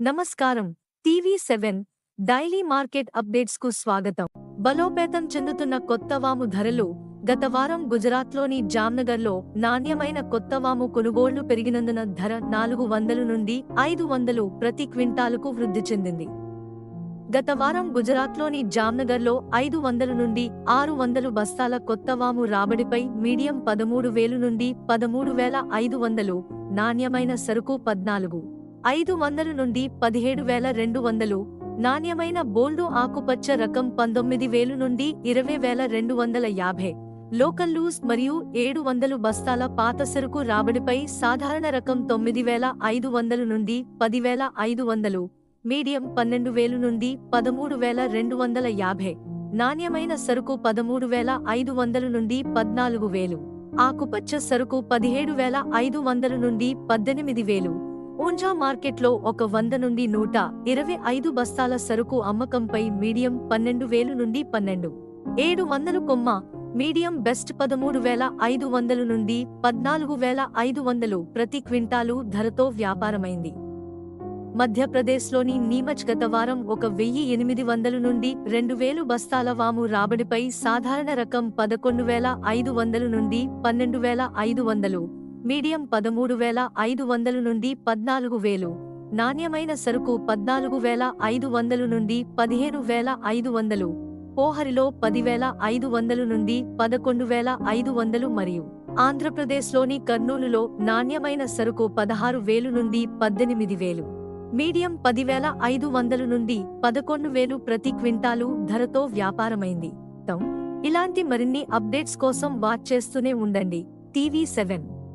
నమస్కారం. TV seven daily market అప్డేట్స్కు స్వాగతం. బలోపేతం చెందుతున్న కొత్తవాము ధరలు గత వారం గుజరాత్లోని జామ్నగర్లో నాణ్యమైన కొత్తవాము కొనుగోళ్ళు పెరిగినందున ధర నాలుగు వందలు నుండి ఐదు వందలు ప్రతి క్వింటాలుకు వృద్ధి చెందింది. గత వారం గుజరాత్లోని జామ్నగర్లో ఐదు వందల నుండి ఆరు వందలు బస్తాల కొత్తవాము రాబడిపై మీడియం పదమూడు వేలు నుండి పదమూడు వేల ఐదు వందలు నాణ్యమైన సరుకు పద్నాలుగు. ఐదు వందలు నుండి పదిహేడు వేల రెండు వందలు. నాణ్యమైన బోల్డు ఆకుపచ్చ రకం పంతొమ్మిది వేలు నుండి ఇరవై వేల రెండు వందల యాభై. లోకల్ లూస్ మరియు ఏడు వందలు బస్తాల పాత సరుకు రాబడిపై సాధారణ రకం తొమ్మిది వేల ఐదు వందలు నుండి పదివేల ఐదు వందలు. మీడియం పన్నెండు వేలు నుండి పదమూడు వేల రెండు వందల యాభై. నాణ్యమైన సరుకు పదమూడు వేల ఐదు వందలు నుండి పద్నాలుగు వేలు. ఆకుపచ్చ సరుకు పదిహేడు వేల ఐదు వందలు నుండి పద్దెనిమిది వేలు. ఊంజా మార్కెట్లో ఒక వంద నుండి నూట ఇరవై ఐదు బస్తాల సరుకు అమ్మకంపై మీడియం పన్నెండు వేలు నుండి పన్నెండు ఏడు వందలు కొమ్మ మీడియం బెస్ట్ పదమూడు వేల ఐదు వందలు నుండి పద్నాలుగు వేల ఐదు వందలు ప్రతి క్వింటాలు ధరతో వ్యాపారమైంది. మధ్యప్రదేశ్లోని నీమచ్ గత వారం ఒక వెయ్యి ఎనిమిది వందలు నుండి రెండు వేలు బస్తాల వాము రాబడిపై సాధారణ రకం పదకొండు వేల ఐదు వందలు నుండి పన్నెండు వేల ఐదు వందలు మీడియం పదమూడు వేల ఐదు వందలు నుండి పద్నాలుగు వేలు. నాణ్యమైన సరుకు పద్నాలుగు వేల ఐదు వందలు నుండి పదిహేను వేల ఐదు వందలు. పోహరిలో పదివేల ఐదు వందలు నుండి పదకొండు వేల ఐదు వందలు మరియు ఆంధ్రప్రదేశ్లోని కర్నూలులో నాణ్యమైన సరుకు పదహారు వేలు నుండి పద్దెనిమిది వేలు. మీడియం పదివేల ఐదు వందలు నుండి పదకొండు వేలు ప్రతి క్వింటాలు ధరతో వ్యాపారమైంది. ఇలాంటి మరిన్ని అప్డేట్స్ కోసం వాచ్ చేస్తూనే ఉండండి. TV seven.